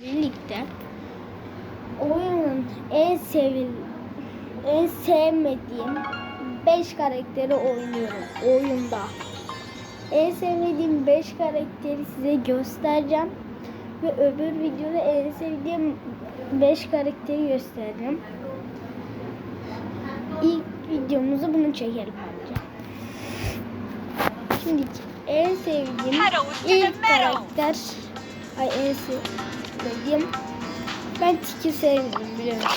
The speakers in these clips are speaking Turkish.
birlikte oyunun en sevil en sevmediğim 5 karakteri oynuyorum oyunda. En sevmediğim 5 karakteri size göstereceğim ve öbür videoda en sevdiğim 5 karakteri göstereceğim. İlk videomuzu bunu çekelim bence. Şimdi en sevdiğim ilk karakter ay en sevdiğim ben Tiki sevmiyorum biliyor musun?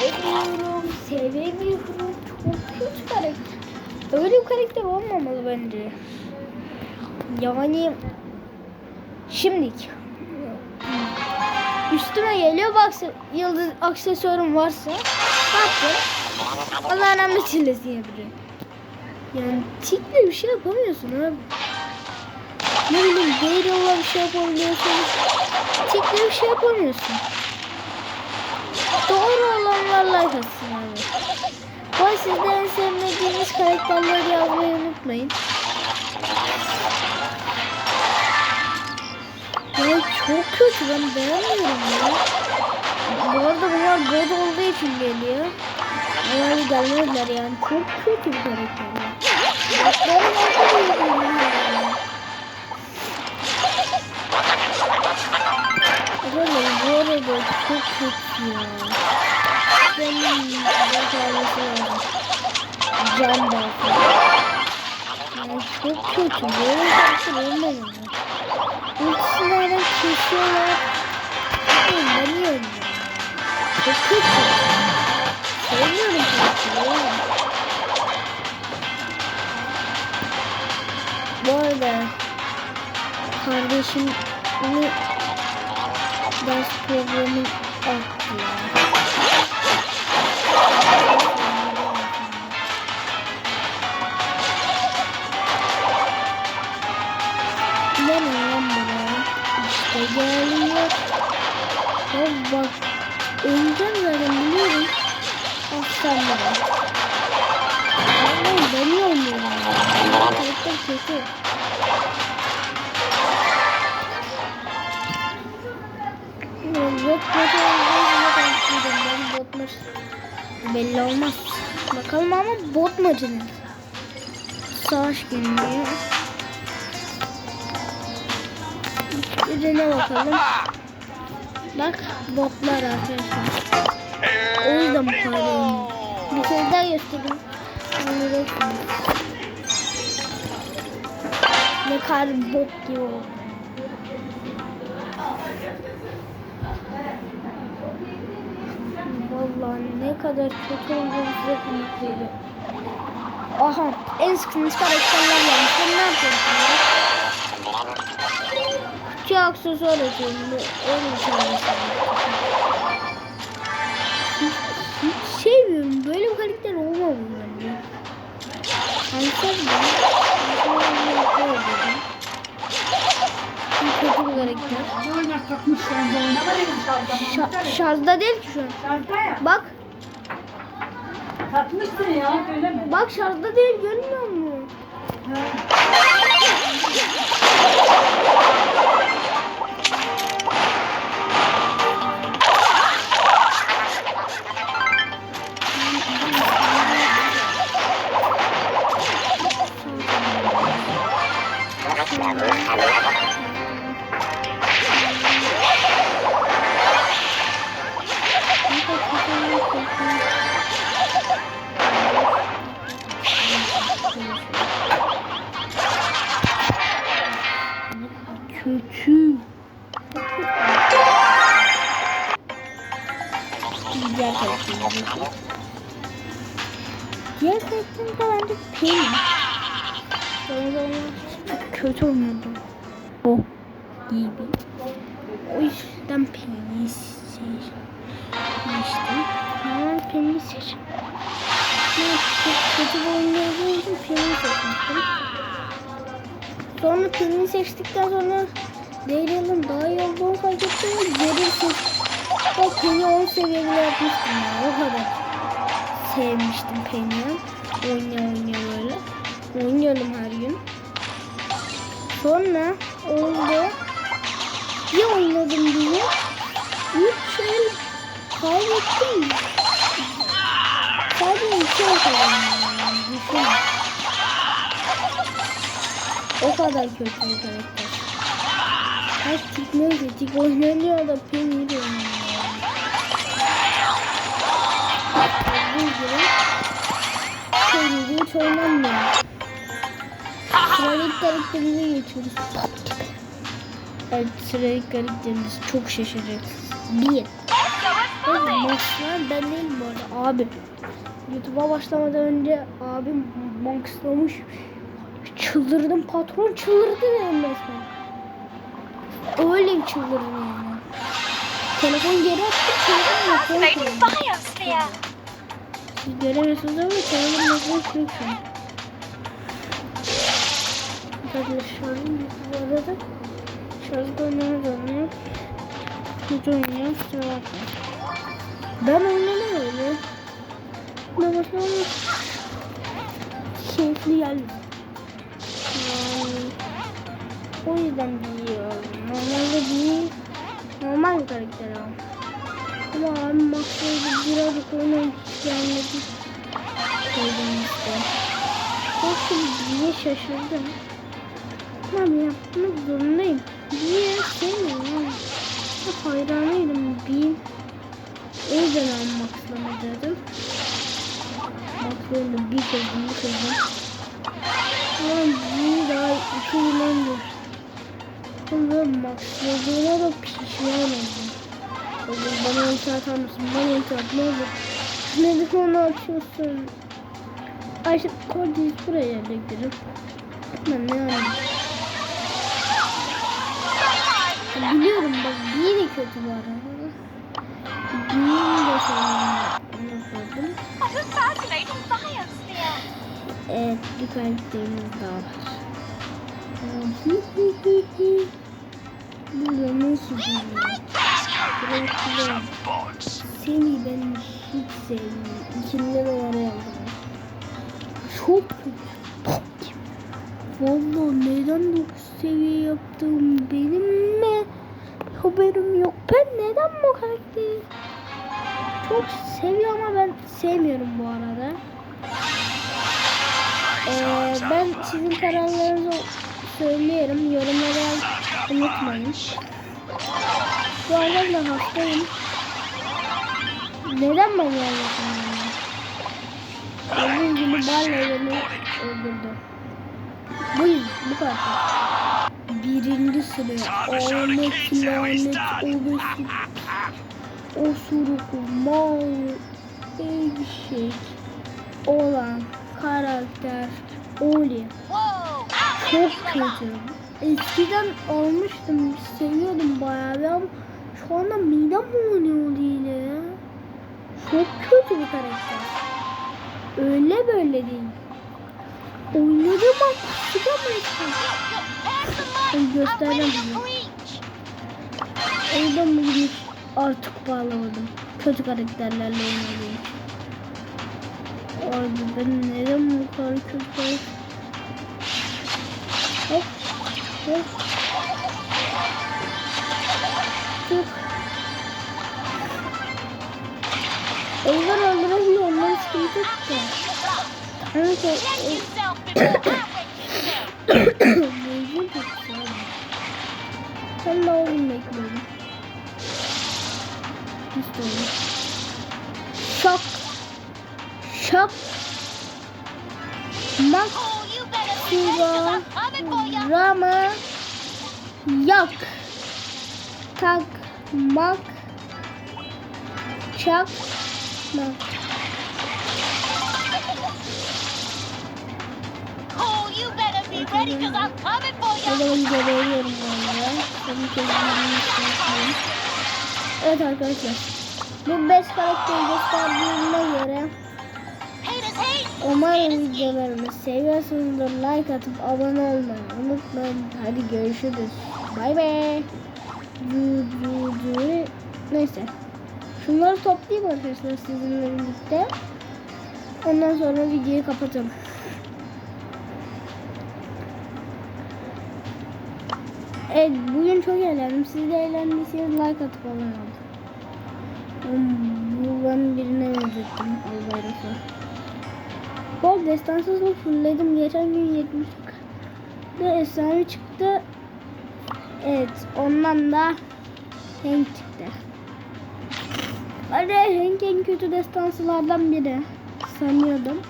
Sevmiyorum, sevemiyorum. Çok kötü karakter. Öyle bir karakter olmamalı bence. Yani şimdiki üstüme geliyor bak yıldız aksesuarım varsa bakın Allah rahmet eylesin yapıyor. Yani tikle bir şey yapamıyorsun abi. Ne bileyim Gayrol'la bir şey yapabiliyorsun. Tikle bir şey yapamıyorsun. Doğru olanlar like atsın abi. Bu arada siz de en sevmediğiniz karakterleri yazmayı unutmayın. Ya çok kötü ben beğenmiyorum ya. Bu arada bunlar god olduğu için geliyor. Ama gelmezler yani çok kötü bir karakter. Botları nasıl Arkadaşlar bu arada çok kötü ya. Benim ailesi lazım. Can balkı. Yani çok kötü. Böyle karakter olmamalı. Ultisinden kesiyorlar. Oynuyorum? Çok kötü. Sevmiyorum ya. Bu arada kardeşim ders programı attı ya. Gelin lan buraya. İşte geliyor. Ya bak. Öleceğim zaten biliyorum. Ah sen ben oynuyorum ya? Karakter kötü. Bot maçı olduğu ben bot maçı belli olmaz. Bakalım ama bot maçı ne? Savaş günlüğü. Ürüne bakalım. Bak botlar arkadaşlar. O yüzden bu kadar. Bir kez daha göstereyim. Anlayacaksınız. Ne kadar bot gibi oldu. Vallahi ne kadar kötü olduğunu size kanıtlayacağım. Aha en sıkıntı karakterler gelmiş. Sen ne yapıyorsun ya? İki aksesuar atıyorum. Öyle bir şey oynar takmış de oynama dedim şarjda. Şa- şarjda değil ki şu an. Şarjda ya. Bak, Takmışsın ya öyle mi? bak şarjda değil görmüyor musun? Diğer karakterimiz de bence Penny. Çok kötü oynuyordu. O gibi. O yüzden Penny'yi seçtim. Hemen Penny'yi seçtim. Ben çok kötü bir olduğu için Penny'yi seçmiştim. Sonra Penny'yi seçtikten sonra Daryl'ın daha iyi olduğunu fark ettim Daryl seçtim. O Penny 10 seviyede yapmıştım ya. O kadar sevmiştim Penny'i. Oynaya oynaya böyle. Oynuyorum her gün. Sonra oldu. Bir oynadım diye. Üç el kaybettim. Sadece iki el kazandım. O kadar kötü bir karakter. Her tik neyse tik oynanıyor da oynanıyor. Gibi Şöyle hiç oynanmıyor. Sıradaki karakterimize geçiyoruz. Evet sıradaki karakterimiz çok şaşıracak. Bir. Maxlar ben değilim bu arada. Abi. YouTube'a başlamadan önce abim maxlamış. Çıldırdım patron çıldırdı dedim resmen. Öyle çıldırdım yani. Telefon geri attı çıldırdım. Activating biosphere. Siz göremiyorsunuz ama telefonun nasıl kırık şu an. Arkadaşlar şarjım bitti bu arada. Şarjda oynamaya dönüyor. Hiç oynuyor. Kusura bakmayın. Ben oynamam öyle. Ben başlamam. Keyifli geldi. O yüzden biliyorum. Normalde değil. Normal bir karakter ama. Abi maksaydı birazcık oynamak Yoksa niye şaşırdım. Tamam yapmak zorundayım. Niye sevmiyorum. Hep hayranıydım bir. O ben maxlama dedim. Maxlayalım bir kızım bir kızım. Ama bir daha iki yıl önce. Sonra maxladığıma da pişman oldum. Oğlum bana enter atar mısın? Bana at ne olur. Neden onu açıyorsun? Ayşe Cordy's buraya yerleştirin. Ben ne anlayayım? Biliyorum bak bir de kötü var. Bir de biosphere. Evet karakterimiz daha var. Burada nasıl? Bırakıyorum. Seni ben hiç sevmiyorum. İçimden oraya Çok. Valla neden 9 seviye yaptım benim mi? Haberim yok. Ben neden bu karakteri çok seviyorum ama ben sevmiyorum bu arada. Ee, ben sizin kararlarınızı söylüyorum. Yorumlara unutmayın. Bu arada hastayım. Neden ben yazdım? Gördüğünüz gibi Barley beni öldürdü. Bu bu kadar. Birinci sıraya Ahmet lanet olası osuruk mal eşek olan karakter Oli. Çok kötü. Eskiden almıştım, seviyordum bayağı bir ama şu anda midem bulanıyor ile ya. Çok kötü bir karakter. Öyle böyle değil. Oynadım ama çıkamayacağım. Ben göstereceğim size. Oradan bugün artık bağlamadım. Kötü karakterlerle oynadım. Abi ben neden bu kadar kötü Hop. Hop. Tık. Onlar Mecbur tutacağım. Sen de oğlum bekliyorum. Öyle. Şok. Şok. Mak. You better be ready 'cause I'm coming for ya. Rama. Yak. Tak. Mak. Çak. Mak. Evet arkadaşlar. Bu 5 karakteri gösterdiğime göre umarım videolarımı seviyorsunuzdur. Like atıp abone olmayı unutmayın. Hadi görüşürüz. Bay bay. Neyse. Şunları toplayayım arkadaşlar sizinle birlikte. Ondan sonra videoyu kapatalım. Evet bugün çok eğlendim. Siz de eğlendiyseniz like atıp abone olun. Bu ben birine benzettim. Albayrak'ı. Bu arada fullledim. Geçen gün 70 de efsane çıktı. Evet ondan da Hank çıktı. Öyle Hank en kötü destansılardan biri sanıyordum.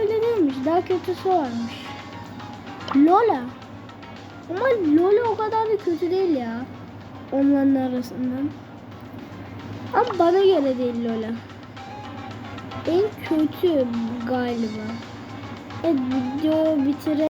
Öyle değilmiş. Daha kötüsü varmış. Lola. Ama Lola o kadar da kötü değil ya. Onların arasından. Ama bana göre değil Lola. En kötü galiba. Evet video bitirelim.